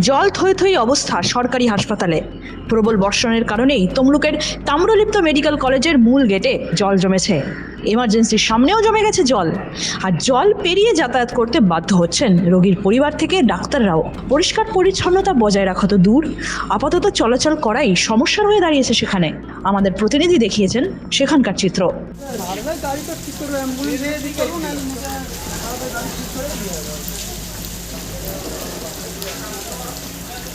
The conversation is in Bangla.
জল থই থই অবস্থা সরকারি হাসপাতালে। প্রবল বর্ষণের কারণেই তমলুকের তাম্রলিপ্ত মেডিকেল কলেজের মূল গেটে জল জমেছে। এমার্জেন্সির সামনেও জমে গেছে জল। আর জল পেরিয়ে যাতায়াত করতে বাধ্য হচ্ছেন রোগীর পরিবার থেকে ডাক্তাররাও। পরিষ্কার পরিচ্ছন্নতা বজায় রাখা তো দূর। আপাতত চলাচল করাই সমস্যা হয়ে দাঁড়িয়েছে সেখানে। আমাদের প্রতিনিধি দেখিয়েছেন সেখানকার চিত্র।